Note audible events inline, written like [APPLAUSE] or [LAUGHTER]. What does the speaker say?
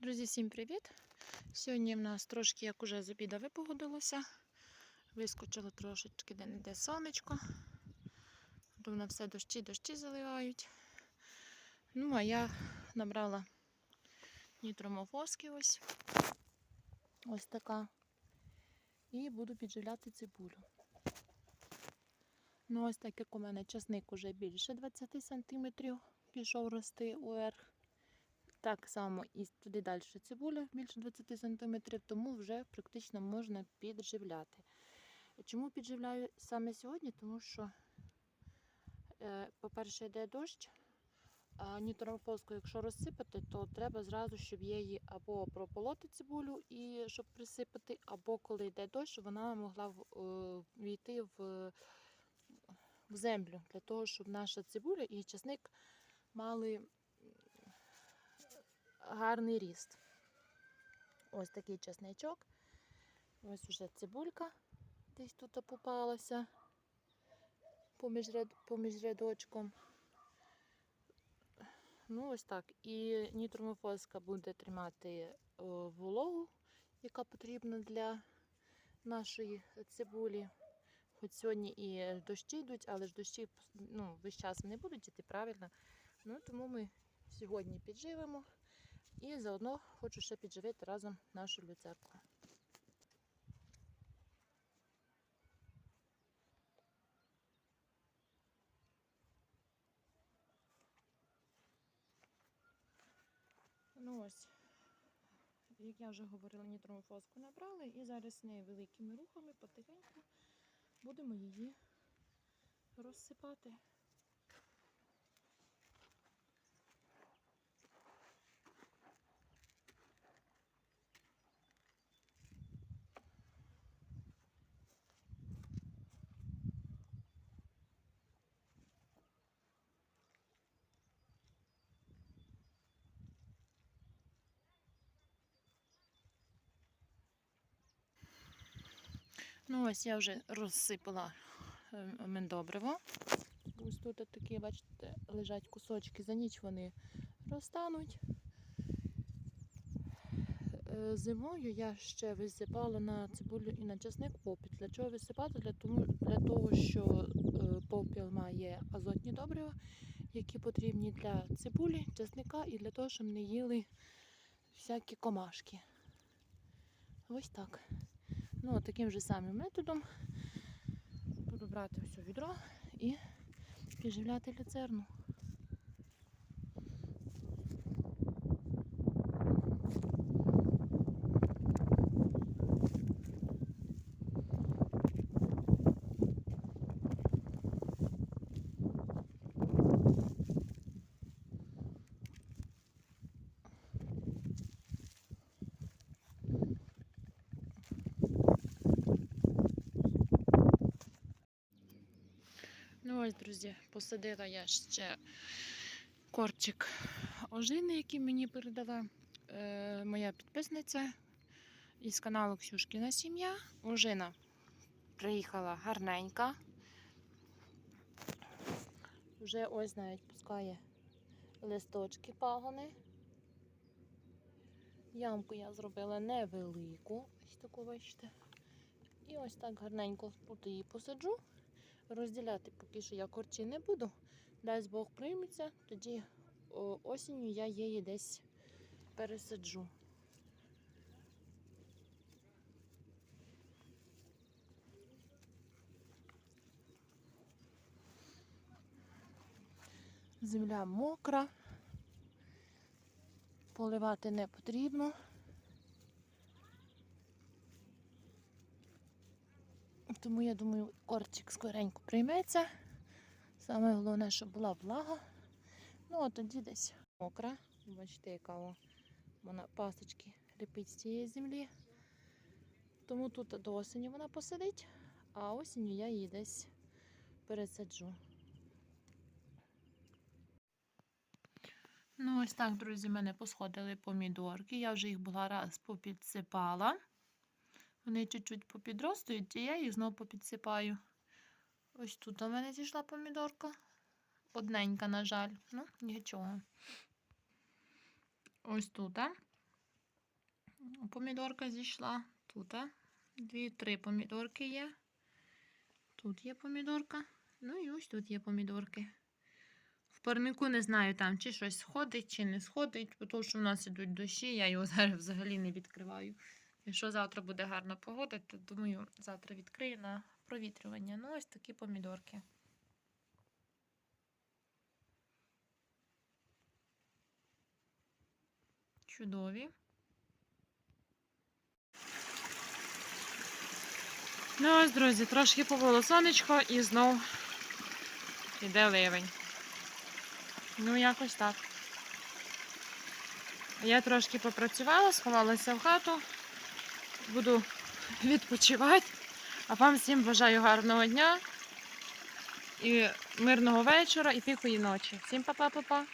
Друзі, всім привіт! Сьогодні в нас трошки, як уже з обіда випогодилося. Вискочило трошечки де-не-де сонечко. Тут на все дощі, дощі заливають. Ну, а я набрала нітромофоски ось. Ось така. І буду підживляти цибулю. Ну, ось так як у мене часник уже більше 20 см пішов рости уверх. Так само і туди далі цибуля більше 20 см, тому вже практично можна підживляти. Чому підживляю саме сьогодні? Тому що, е, по-перше, йде дощ, а нітромофоску, якщо розсипати, то треба зразу, щоб її або прополоти цибулю, і щоб присипати, або коли йде дощ, вона могла е, війти в, в землю, для того, щоб наша цибуля і часник мали гарний ріст. Ось такий чесничок. Ось вже цибулька десь тут попалася поміж, ряд, поміж рядочком. Ну, ось так. І нітромофоска буде тримати вологу, яка потрібна для нашої цибулі. Хоч сьогодні і дощі йдуть, але ж дощі ну, весь час не будуть іти правильно. Ну, тому ми сьогодні підживемо. І заодно хочу ще підживити разом нашу люцерку. Ну ось, як я вже говорила, нітромофоску набрали і зараз невеликими рухами потихеньку будемо її розсипати. Ну, ось я вже розсипала е, мендобриво. Ось тут такі, бачите, лежать кусочки, за ніч вони розтануть. Е, Зимою я ще висипала на цибулю і на часник попіл. Для чого висипати? Для того, що е, попіл має азотні добрива, які потрібні для цибулі, часника і для того, щоб не їли всякі комашки. Ось так. Ну, таким же самим методом буду брати все відро і підживляти люцерну. Ну ось, друзі, посадила я ще корчик ожини, який мені передала е, моя підписниця із каналу Ксюшкіна сім'я. Ожина приїхала гарненька. Вже ось навіть пускає листочки пагони. Ямку я зробила невелику, ось таку бачите. І ось так гарненько тут її посаджу. Розділяти поки що я корчі не буду. Дасть Бог прийметься, тоді осінню я її десь пересаджу. Земля мокра, поливати не потрібно. Тому я думаю, корчик скоренько прийметься. Саме головне, щоб була влага. Ну, а тоді десь мокра. Бачите, яка вона пасочки ліпить з цієї землі. Тому тут до осені вона посидить, а осінню я її десь пересаджу. Ну, ось так, друзі, в мене посходили помідорки. Я вже їх була раз попідсипала. Вони чуть-чуть попідростують, і я їх знову попідсипаю. Ось тут у мене зійшла помідорка. Одненька, на жаль. Ну, нічого. Ось тут. Помідорка зійшла. Тут а? дві-три помідорки є. Тут є помідорка. Ну і ось тут є помідорки. В парнику не знаю там, чи щось сходить, чи не сходить, тому що в нас ідуть дощі, я його [LAUGHS] зараз взагалі не відкриваю. Якщо завтра буде гарна погода, то думаю, завтра відкрию на провітрювання. Ну, ось такі помідорки. Чудові. Ну ось, друзі, трошки повело сонечко і знов іде ливень. Ну, якось так. Я трошки попрацювала, сховалася в хату. Буду відпочивати. А вам всім бажаю гарного дня і мирного вечора і тихої ночі. Всім па-па-па-па.